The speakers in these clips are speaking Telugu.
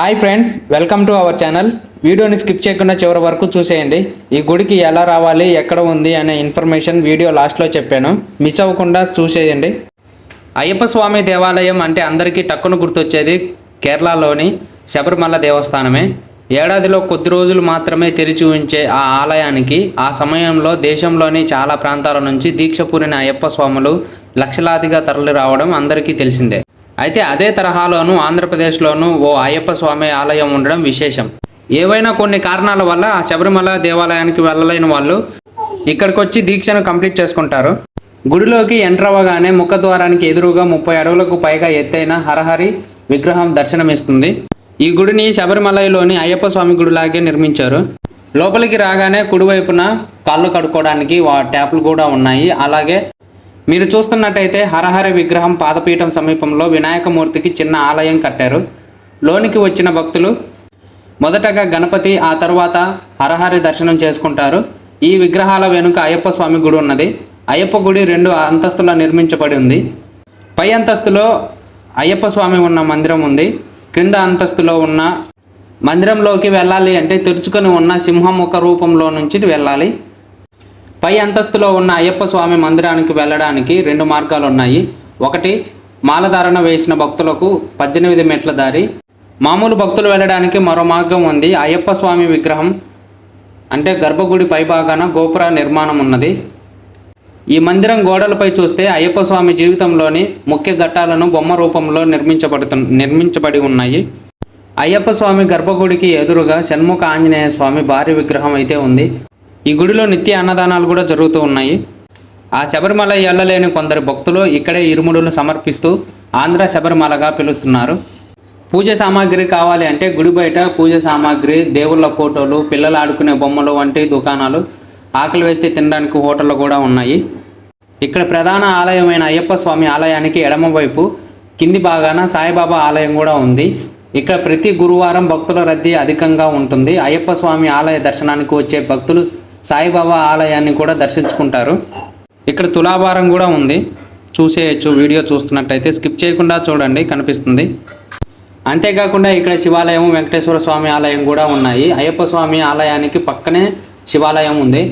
Hi friends welcome to our channel. వీడియోని స్కిప్ చేయకుండా చివరి వరకు చూసేయండి. ఈ గుడికి ఎలా రావాలి ఎక్కడ ఉంది అనే ఇన్ఫర్మేషన్ వీడియో లాస్ట్లో చెప్పాను. మిస్ అవ్వకుండా చూసేయండి. అయ్యప్ప స్వామి దేవాలయం అంటే అందరికీ టక్కును గుర్తొచ్చేది కేరళలోని శబరిమల దేవస్థానమే. ఏడాదిలో కొద్ది రోజులు మాత్రమే తెరిచి ఉంచే ఆ ఆలయానికి ఆ సమయంలో దేశంలోని చాలా ప్రాంతాల నుంచి దీక్ష పూరిన అయ్యప్ప స్వాములు లక్షలాదిగా తరలి రావడం అందరికీ తెలిసిందే. అయితే అదే తరహాలోనూ ఆంధ్రప్రదేశ్లోనూ ఓ అయ్యప్ప స్వామి ఆలయం ఉండడం విశేషం. ఏవైనా కొన్ని కారణాల వల్ల ఆ శబరిమల దేవాలయానికి వెళ్ళలేని వాళ్ళు ఇక్కడికి వచ్చి దీక్షను కంప్లీట్ చేసుకుంటారు. గుడిలోకి ఎంటర్ అవ్వగానే ముఖద్వారానికి ఎదురుగా ముప్పై అడుగులకు పైగా ఎత్తైన హరహరి విగ్రహం దర్శనమిస్తుంది. ఈ గుడిని శబరిమలలోని అయ్యప్ప స్వామి గుడిలాగే నిర్మించారు. లోపలికి రాగానే కుడివైపున కాళ్ళు కడుక్కోవడానికి వా ట్యాప్లు కూడా ఉన్నాయి. అలాగే మీరు చూస్తున్నట్టయితే హరహరి విగ్రహం పాదపీఠం సమీపంలో వినాయకమూర్తికి చిన్న ఆలయం కట్టారు. లోనికి వచ్చిన భక్తులు మొదటగా గణపతి ఆ తర్వాత హరహరి దర్శనం చేసుకుంటారు. ఈ విగ్రహాల వెనుక అయ్యప్ప స్వామి గుడి ఉన్నది. అయ్యప్ప గుడి రెండు అంతస్తుల నిర్మించబడి ఉంది. పై అంతస్తులో అయ్యప్ప స్వామి ఉన్న మందిరం ఉంది. క్రింద అంతస్తులో ఉన్న మందిరంలోకి వెళ్ళాలి అంటే తెరుచుకొని ఉన్న సింహం ఒక రూపంలో నుంచి వెళ్ళాలి. పై అంతస్తులో ఉన్న అయ్యప్ప స్వామి మందిరానికి వెళ్ళడానికి రెండు మార్గాలు ఉన్నాయి ఒకటి మాలధారణ వేసిన భక్తులకు పద్దెనిమిది మెట్ల దారి. మామూలు భక్తులు వెళ్ళడానికి మరో మార్గం ఉంది. అయ్యప్ప స్వామి విగ్రహం అంటే గర్భగుడి పైభాగాన గోపుర నిర్మాణం ఉన్నది. ఈ మందిరం గోడలపై చూస్తే అయ్యప్ప స్వామి జీవితంలోని ముఖ్య ఘట్టాలను బొమ్మ రూపంలో నిర్మించబడుతు నిర్మించబడి ఉన్నాయి. అయ్యప్ప స్వామి గర్భగుడికి ఎదురుగా షణ్ముఖ ఆంజనేయ స్వామి భారీ విగ్రహం అయితే ఉంది. ఈ గుడిలో నిత్య అన్నదానాలు కూడా జరుగుతూ ఉన్నాయి. ఆ శబరిమల వెళ్ళలేని కొందరు భక్తులు ఇక్కడే ఇరుముడును సమర్పిస్తూ ఆంధ్ర శబరిమలగా పిలుస్తున్నారు. పూజ సామాగ్రి కావాలి అంటే గుడి బయట పూజ సామాగ్రి దేవుళ్ళ ఫోటోలు పిల్లలు ఆడుకునే బొమ్మలు వంటి దుకాణాలు ఆకలి వేస్తే తినడానికి హోటళ్ళు కూడా ఉన్నాయి. ఇక్కడ ప్రధాన ఆలయమైన అయ్యప్ప స్వామి ఆలయానికి ఎడమవైపు కింది భాగాన సాయిబాబా ఆలయం కూడా ఉంది. ఇక్కడ ప్రతి గురువారం భక్తుల రద్దీ అధికంగా ఉంటుంది. అయ్యప్ప స్వామి ఆలయ దర్శనానికి వచ్చే భక్తులు సాయిబాబా ఆలయాన్ని కూడా దర్శించుకుంటారు. ఇక్కడ తులాభారం కూడా ఉంది. చూసేయచ్చు వీడియో చూస్తున్నట్టయితే స్కిప్ చేయకుండా చూడండి కనిపిస్తుంది. అంతేకాకుండా ఇక్కడ శివాలయం వెంకటేశ్వర స్వామి ఆలయం కూడా ఉన్నాయి. అయ్యప్ప స్వామి ఆలయానికి పక్కనే శివాలయం ఉంది.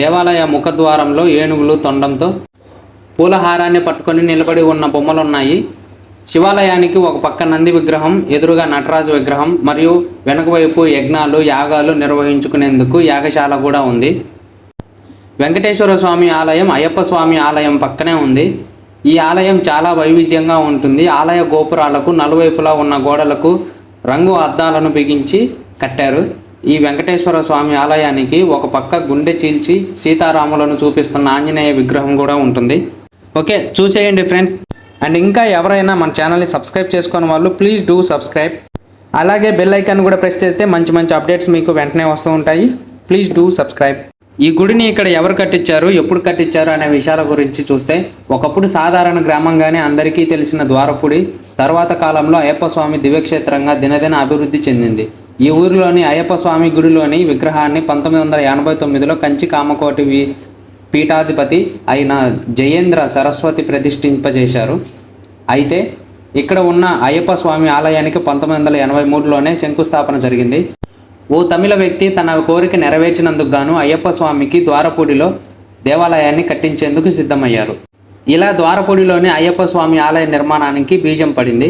దేవాలయ ముఖద్వారంలో ఏనుగులు తొండంతో పూలహారాన్ని పట్టుకొని నిలబడి ఉన్న బొమ్మలు ఉన్నాయి శివాలయానికి ఒక పక్క నంది విగ్రహం ఎదురుగా నటరాజు విగ్రహం మరియు వెనుకవైపు యజ్ఞాలు యాగాలు నిర్వహించుకునేందుకు యాగశాల కూడా ఉంది. వెంకటేశ్వర స్వామి ఆలయం అయ్యప్ప స్వామి ఆలయం పక్కనే ఉంది. ఈ ఆలయం చాలా వైవిధ్యంగా ఉంటుంది. ఆలయ గోపురాలకు నలువైపులా ఉన్న గోడలకు రంగు అద్దాలను బిగించి కట్టారు. ఈ వెంకటేశ్వర స్వామి ఆలయానికి ఒక పక్క గుండె చీల్చి సీతారాములను చూపిస్తున్న ఆంజనేయ విగ్రహం కూడా ఉంటుంది. ఓకే చూసేయండి ఫ్రెండ్స్. అండ్ ఇంకా ఎవరైనా మన ఛానల్ని సబ్స్క్రైబ్ చేసుకున్న వాళ్ళు ప్లీజ్ డూ సబ్స్క్రైబ్ అలాగే బెల్ ఐకాన్ కూడా ప్రెస్ చేస్తే మంచి మంచి అప్డేట్స్ మీకు వెంటనే వస్తూ ఉంటాయి. ప్లీజ్ డూ సబ్స్క్రైబ్ ఈ గుడిని ఇక్కడ ఎవరు కట్టించారు ఎప్పుడు కట్టించారు అనే విషయాల గురించి చూస్తే ఒకప్పుడు సాధారణ గ్రామంగానే అందరికీ తెలిసిన ద్వారపుడి తర్వాత కాలంలో అయ్యప్ప స్వామి దివ్యక్షేత్రంగా దినదిన అభివృద్ధి చెందింది. ఈ ఊరిలోని అయ్యప్ప స్వామి గుడిలోని విగ్రహాన్ని పంతొమ్మిది వందల ఎనభై తొమ్మిదిలో కంచి కామకోటి పీఠాధిపతి అయిన జయేంద్ర సరస్వతి ప్రతిష్ఠింపజేశారు. అయితే ఇక్కడ ఉన్న అయ్యప్ప స్వామి ఆలయానికి పంతొమ్మిది వందల ఎనభై మూడులోనే శంకుస్థాపన జరిగింది. ఓ తమిళ వ్యక్తి తన కోరిక నెరవేర్చినందుకు గాను అయ్యప్ప స్వామికి ద్వారపూడిలో దేవాలయాన్ని కట్టించేందుకు సిద్ధమయ్యారు. ఇలా ద్వారపూడిలోని అయ్యప్ప స్వామి ఆలయ నిర్మాణానికి బీజం పడింది.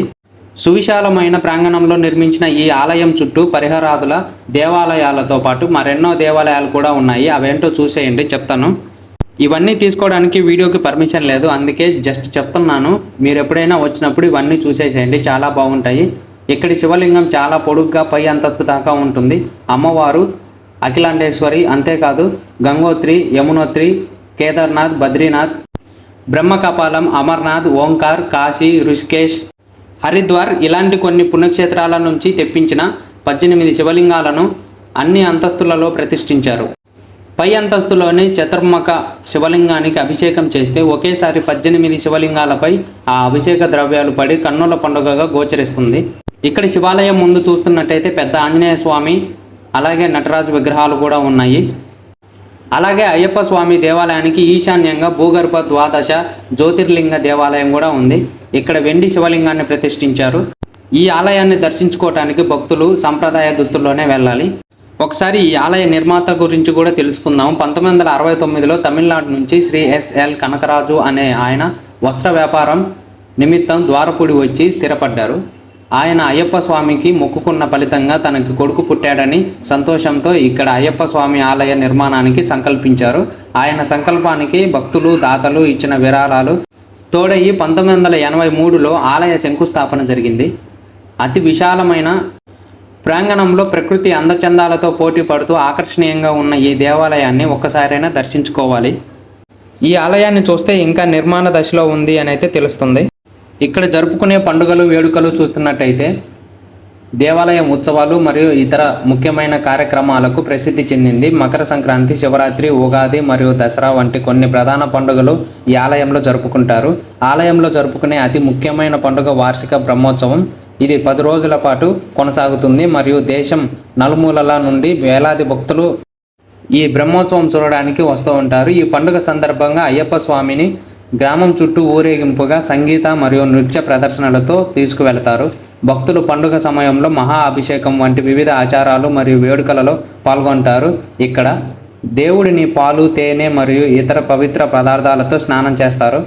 సువిశాలమైన ప్రాంగణంలో నిర్మించిన ఈ ఆలయం చుట్టూ పరిహరాదుల దేవాలయాలతో పాటు మరెన్నో దేవాలయాలు కూడా ఉన్నాయి. అవేంటో చూసేయండి చెప్తాను. ఇవన్నీ తీసుకోవడానికి వీడియోకి పర్మిషన్ లేదు. అందుకే జస్ట్ చెప్తున్నాను. మీరు ఎప్పుడైనా వచ్చినప్పుడు ఇవన్నీ చూసేసేయండి. చాలా బాగుంటాయి. ఇక్కడి శివలింగం చాలా పొడుగ్గా పై అంతస్తు దాకా ఉంటుంది. అమ్మవారు అఖిలాండేశ్వరి అంతేకాదు గంగోత్రి యమునోత్రి కేదార్నాథ్ బద్రీనాథ్ బ్రహ్మకపాలం అమర్నాథ్ ఓంకార్ కాశీ రుషికేష్ హరిద్వార్ ఇలాంటి కొన్ని పుణ్యక్షేత్రాల నుంచి తెప్పించిన పద్దెనిమిది శివలింగాలను అన్ని అంతస్తులలో ప్రతిష్ఠించారు. పై అంతస్తులోని చతుర్ముఖ శివలింగానికి అభిషేకం చేస్తే ఒకేసారి పద్దెనిమిది శివలింగాలపై ఆ అభిషేక ద్రవ్యాలు పడి కన్నుల పండుగగా గోచరిస్తుంది. ఇక్కడ శివాలయం ముందు చూస్తున్నట్టయితే పెద్ద ఆంజనేయ స్వామి అలాగే నటరాజు విగ్రహాలు కూడా ఉన్నాయి. అలాగే అయ్యప్ప స్వామి దేవాలయానికి ఈశాన్యంగా భూగర్భ ద్వాదశ జ్యోతిర్లింగ దేవాలయం కూడా ఉంది. ఇక్కడ వెండి శివలింగాన్ని ప్రతిష్ఠించారు. ఈ ఆలయాన్ని దర్శించుకోవటానికి భక్తులు సంప్రదాయ దుస్తుల్లోనే వెళ్ళాలి. ఒకసారి ఈ ఆలయ నిర్మాత గురించి కూడా తెలుసుకుందాం. పంతొమ్మిది వందల అరవై తొమ్మిదిలో తమిళనాడు నుంచి శ్రీ ఎస్ఎల్ కనకరాజు అనే ఆయన వస్త్ర వ్యాపారం నిమిత్తం ద్వారపూడి వచ్చి స్థిరపడ్డారు. ఆయన అయ్యప్ప స్వామికి మొక్కుకున్న ఫలితంగా తనకి కొడుకు పుట్టాడని సంతోషంతో ఇక్కడ అయ్యప్ప స్వామి ఆలయ నిర్మాణానికి సంకల్పించారు. ఆయన సంకల్పానికి భక్తులు దాతలు ఇచ్చిన విరాళాలు తోడయి పంతొమ్మిది వందల ఎనభై మూడులో ఆలయ శంకుస్థాపన జరిగింది. అతి విశాలమైన ప్రాంగణంలో ప్రకృతి అందచందాలతో పోటీ పడుతూ ఆకర్షణీయంగా ఉన్న ఈ దేవాలయాన్ని ఒక్కసారైనా దర్శించుకోవాలి. ఈ ఆలయాన్ని చూస్తే ఇంకా నిర్మాణ దశలో ఉంది అని అయితే తెలుస్తుంది. ఇక్కడ జరుపుకునే పండుగలు వేడుకలు చూస్తున్నట్టయితే దేవాలయం ఉత్సవాలు మరియు ఇతర ముఖ్యమైన కార్యక్రమాలకు ప్రసిద్ధి చెందింది మకర సంక్రాంతి శివరాత్రి ఉగాది మరియు దసరా వంటి కొన్ని ప్రధాన పండుగలు ఈ ఆలయంలో జరుపుకుంటారు. ఆలయంలో జరుపుకునే అతి ముఖ్యమైన పండుగ వార్షిక బ్రహ్మోత్సవం ఇది పది రోజుల పాటు కొనసాగుతుంది మరియు దేశం నలుమూలల నుండి వేలాది భక్తులు ఈ బ్రహ్మోత్సవం చూడడానికి వస్తూ ఉంటారు. ఈ పండుగ సందర్భంగా అయ్యప్ప స్వామిని గ్రామం చుట్టూ ఊరేగింపుగా సంగీత మరియు నృత్య ప్రదర్శనలతో తీసుకువెళతారు. భక్తులు పండుగ సమయంలో మహా అభిషేకం వంటి వివిధ ఆచారాలు మరియు వేడుకలలో పాల్గొంటారు. ఇక్కడ దేవుడిని పాలు తేనె మరియు ఇతర పవిత్ర పదార్థాలతో స్నానం చేస్తారు.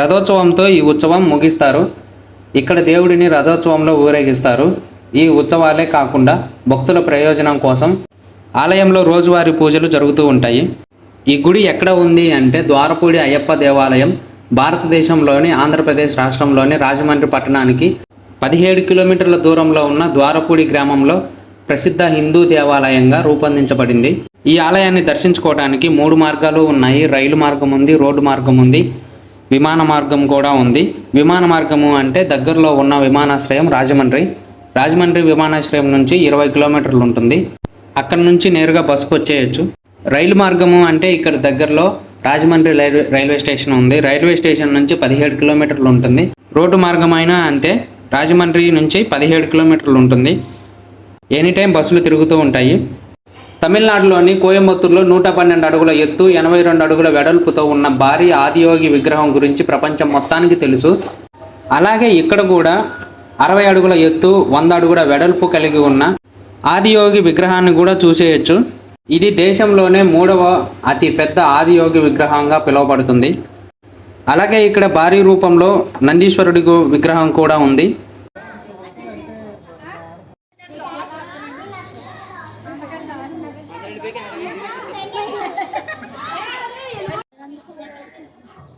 రథోత్సవంతో ఈ ఉత్సవం ముగిస్తారు. ఇక్కడ దేవుడిని రథోత్సవంలో ఊరేగిస్తారు. ఈ ఉత్సవాలే కాకుండా భక్తుల ప్రయోజనం కోసం ఆలయంలో రోజువారీ పూజలు జరుగుతూ ఉంటాయి. ఈ గుడి ఎక్కడ ఉంది అంటే ద్వారపూడి అయ్యప్ప దేవాలయం భారతదేశంలోని ఆంధ్రప్రదేశ్ రాష్ట్రంలోని రాజమండ్రి పట్టణానికి పదిహేడు కిలోమీటర్ల దూరంలో ఉన్న ద్వారపూడి గ్రామంలో ప్రసిద్ధ హిందూ దేవాలయంగా రూపొందించబడింది. ఈ ఆలయాన్ని దర్శించుకోవడానికి మూడు మార్గాలు ఉన్నాయి. రైలు మార్గం ఉంది రోడ్డు మార్గం ఉంది. విమాన మార్గం కూడా ఉంది. విమాన మార్గము అంటే దగ్గరలో ఉన్న విమానాశ్రయం రాజమండ్రి. రాజమండ్రి విమానాశ్రయం నుంచి ఇరవై కిలోమీటర్లు ఉంటుంది. అక్కడ నుంచి నేరుగా బస్సుకు వచ్చేయచ్చు. రైలు మార్గము అంటే ఇక్కడ దగ్గరలో రాజమండ్రి రైల్వే రైల్వే స్టేషన్ ఉంది. రైల్వే స్టేషన్ నుంచి పదిహేడు కిలోమీటర్లు ఉంటుంది. రోడ్డు మార్గం అయినా అంతే. రాజమండ్రి నుంచి పదిహేడు కిలోమీటర్లు ఉంటుంది. ఎనీ టైం బస్సులు తిరుగుతూ ఉంటాయి. తమిళనాడులోని కోయంబత్తూరులో నూట పన్నెండు అడుగుల ఎత్తు ఎనభై రెండు అడుగుల వెడల్పుతో ఉన్న భారీ ఆదియోగి విగ్రహం గురించి ప్రపంచం మొత్తానికి తెలుసు. అలాగే ఇక్కడ కూడా అరవై అడుగుల ఎత్తు వంద అడుగుల వెడల్పు కలిగి ఉన్న ఆదియోగి విగ్రహాన్ని కూడా చూసేయచ్చు. ఇది దేశంలోనే మూడవ అతి పెద్ద ఆదియోగి విగ్రహంగా పిలువబడుతుంది. అలాగే ఇక్కడ భారీ రూపంలో నందీశ్వరుడి విగ్రహం కూడా ఉంది.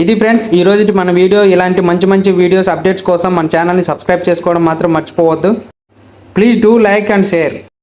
ఇది ఫ్రెండ్స్ ఈ రోజు మన వీడియో. ఇలాంటి మంచి మంచి వీడియోస్ అప్డేట్స్ కోసం మన ఛానల్ని సబ్స్క్రైబ్ చేసుకోవడం మాత్రం మర్చిపోవద్దు. Please do like and share.